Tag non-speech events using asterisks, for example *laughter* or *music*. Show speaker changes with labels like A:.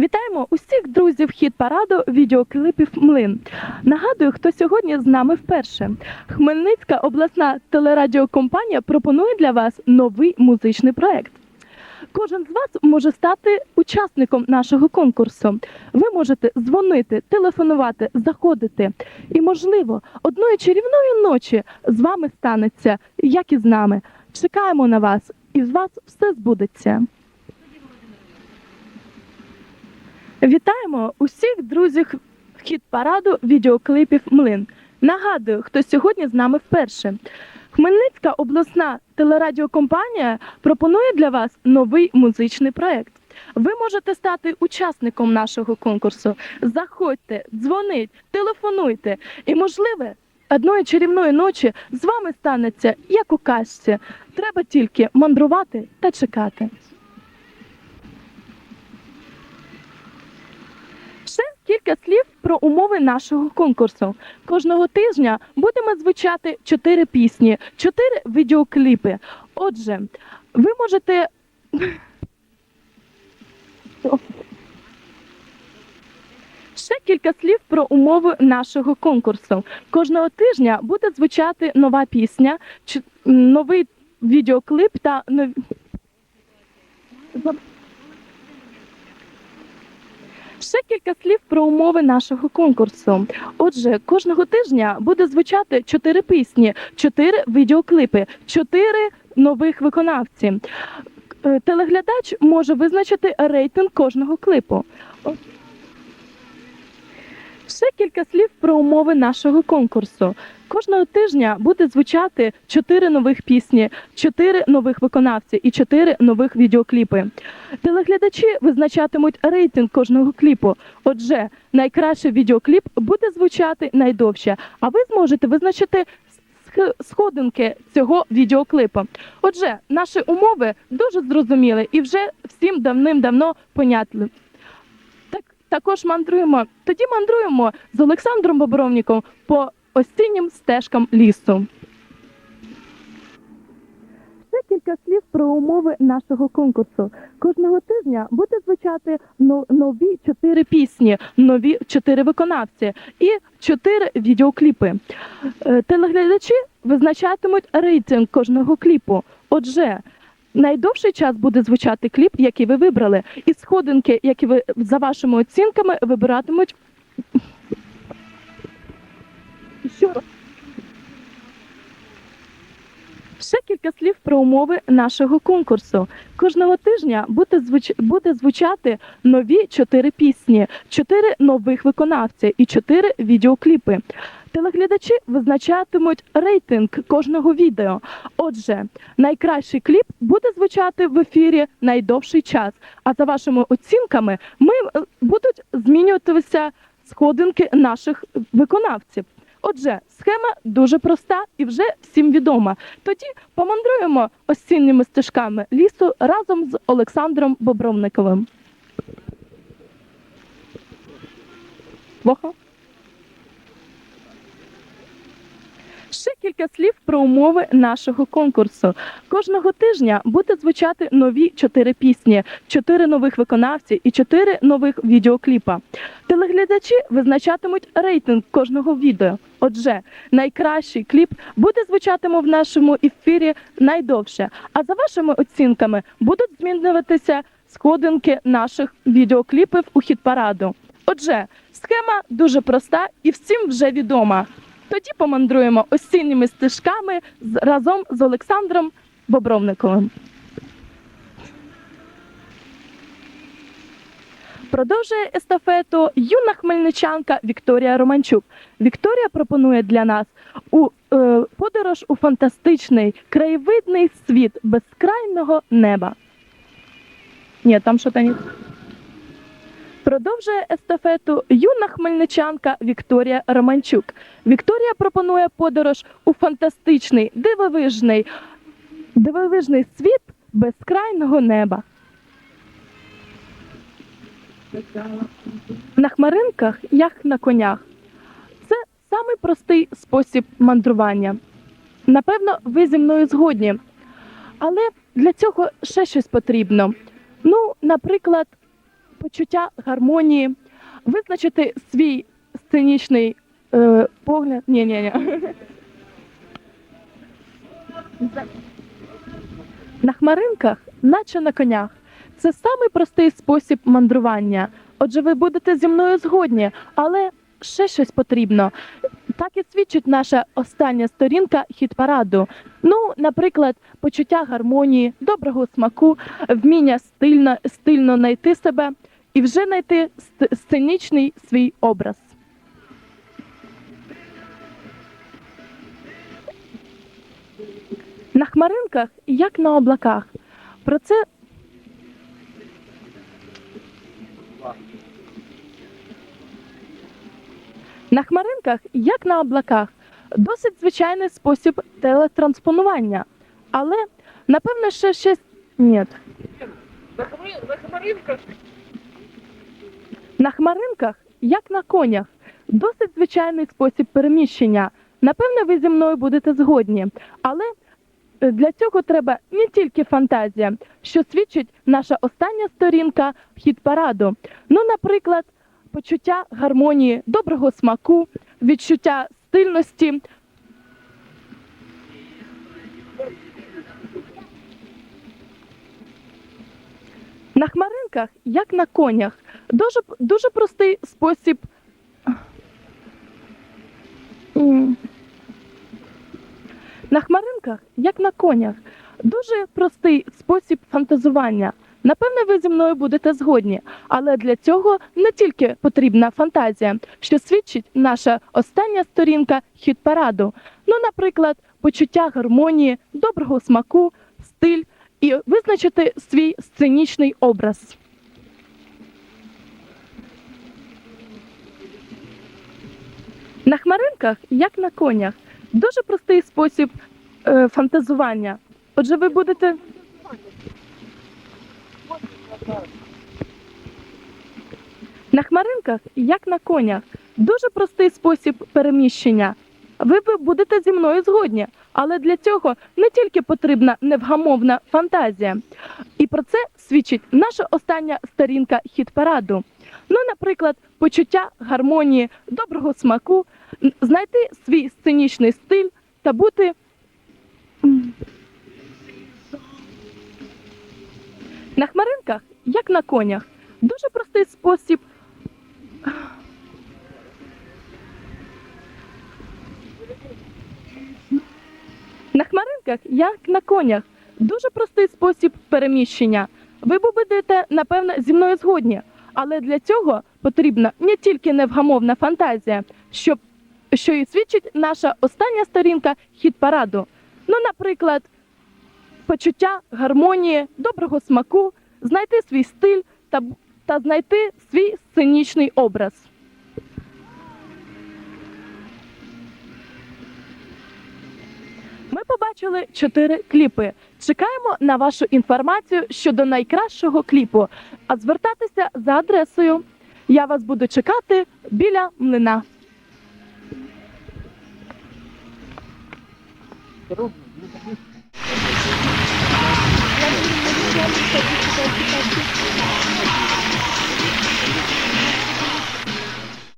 A: Вітаємо усіх друзів хіт параду відеоклипів Млин. Нагадую, хто сьогодні з нами вперше. Хмельницька обласна телерадіокомпанія пропонує для вас новий музичний проект. Кожен з вас може стати учасником нашого конкурсу. Ви можете дзвонити, телефонувати, заходити. І, можливо, одної чарівної ночі з вами станеться, як і з нами. Чекаємо на вас, і з вас все збудеться. Вітаємо усіх друзів хіт параду відеоклипів Млин. Нагадую, хто сьогодні з нами вперше. Хмельницька обласна телерадіокомпанія пропонує для вас новий музичний проект. Ви можете стати учасником нашого конкурсу. Заходьте, дзвоніть, телефонуйте. І, можливо, одної чарівної ночі з вами станеться як у казці. Треба тільки мандрувати та чекати. Кілька слів про умови нашого конкурсу. Кожного тижня будемо звучати чотири пісні, чотири відеокліпи. Отже, ви можете. Ще кілька слів про умови нашого конкурсу. Кожного тижня буде звучати нова пісня, новий відеоклип та нові. Ще кілька слів про умови нашого конкурсу. Отже, кожного тижня буде звучати чотири пісні, чотири відеоклипи, чотири нових виконавці. Е, Телеглядач може визначити рейтинг кожного клипу. Ще кілька слів про умови нашого конкурсу. Кожного тижня буде звучати чотири нових пісні, чотири нових виконавці і чотири нових відеокліпи. Телеглядачі визначатимуть рейтинг кожного кліпу. Отже, найкращий відеокліп буде звучати найдовше, а ви зможете визначити сх- сходинки цього відеоклипу. Отже, наші умови дуже зрозуміли і вже всім давним-давно понятли. Так, також мандруємо. Тоді мандруємо з Олександром Бобровніком по осіннім стежкам лісу. Ще кілька слів про умови нашого конкурсу. Кожного тижня буде звучати нові чотири пісні, нові чотири виконавці і чотири відеокліпи. Е, Телеглядачі визначатимуть рейтинг кожного кліпу. Отже, найдовший час буде звучати кліп, який ви вибрали, і сходинки, які ви за вашими оцінками вибиратимуть. Що? Ще кілька слів про умови нашого конкурсу. Кожного тижня буде, звуч... буде звучати нові чотири пісні, чотири нових виконавця і чотири відеокліпи. Телеглядачі визначатимуть рейтинг кожного відео. Отже, найкращий кліп буде звучати в ефірі найдовший час. А за вашими оцінками ми е, будуть змінюватися сходинки наших виконавців. Отже, схема дуже проста і вже всім відома. Тоді помандруємо осінніми стежками лісу разом з Олександром Бобровниковим. Плохо? Ще кілька слів про умови нашого конкурсу. Кожного тижня буде звучати нові чотири пісні, чотири нових виконавці і чотири нових відеокліпа. Телеглядачі визначатимуть рейтинг кожного відео. Отже, найкращий кліп буде звучатиме в нашому ефірі найдовше. А за вашими оцінками будуть змінюватися сходинки наших відеокліпів у хіт параду. Отже, схема дуже проста і всім вже відома. Тоді помандруємо осінніми стежками разом з Олександром Бобровниковим. Продовжує естафету юна хмельничанка Вікторія Романчук. Вікторія пропонує для нас у е, подорож у фантастичний краєвидний світ безкрайного неба. Ні, там що то не. Продовжує естафету юна хмельничанка Вікторія Романчук. Вікторія пропонує подорож у фантастичний, дивовижний, дивовижний світ безкрайного неба. На хмаринках, як на конях. Це самий простий спосіб мандрування. Напевно, ви зі мною згодні. Але для цього ще щось потрібно. Ну, наприклад, почуття гармонії, визначити свій сценічний е, погляд. Ні, ні, ні. *laughs* На хмаринках, наче на конях. Це самий простий спосіб мандрування. Отже, ви будете зі мною згодні, але ще щось потрібно. Так і свідчить наша остання сторінка хіт-параду. Ну, наприклад, почуття гармонії, доброго смаку, вміння стильно, стильно знайти себе і вже знайти сц- сценічний свій образ. На хмаринках, як на облаках. Про це на хмаринках, як на облаках, досить звичайний спосіб телетранспонування. Але напевно ще щось. Ні.
B: На хмаринках
A: На хмаринках, як на конях, досить звичайний спосіб переміщення. Напевне, ви зі мною будете згодні. Але е, для цього треба не тільки фантазія, що свідчить наша остання сторінка хіт-параду. Ну, наприклад, почуття гармонії, доброго смаку, відчуття стильності. На хмаринках, як на конях, дуже, дуже простий спосіб. На хмаринках, як на конях, дуже простий спосіб фантазування. Напевне, ви зі мною будете згодні, але для цього не тільки потрібна фантазія, що свідчить наша остання сторінка хіт-параду. Ну, наприклад, почуття гармонії, доброго смаку, стиль і визначити свій сценічний образ. На хмаринках, як на конях, дуже простий спосіб е, фантазування. Отже, ви будете. На хмаринках, як на конях, дуже простий спосіб переміщення. Ви будете зі мною згодні, але для цього не тільки потрібна невгамовна фантазія. І про це свідчить наша остання сторінка хіт-параду. Ну, наприклад, почуття гармонії, доброго смаку, знайти свій сценічний стиль та бути. На хмаринках, як на конях, дуже простий спосіб. На хмаринках, як на конях, дуже простий спосіб переміщення. Ви будете, напевно, зі мною згодні, але для цього потрібна не тільки невгамовна фантазія, щоб, що і свідчить наша остання сторінка хіт-параду. Ну, наприклад, почуття гармонії, доброго смаку, знайти свій стиль та, та знайти свій сценічний образ. Ми побачили чотири кліпи. Чекаємо на вашу інформацію щодо найкращого кліпу. А звертатися за адресою. Я вас буду чекати біля млина.
B: seru Thank.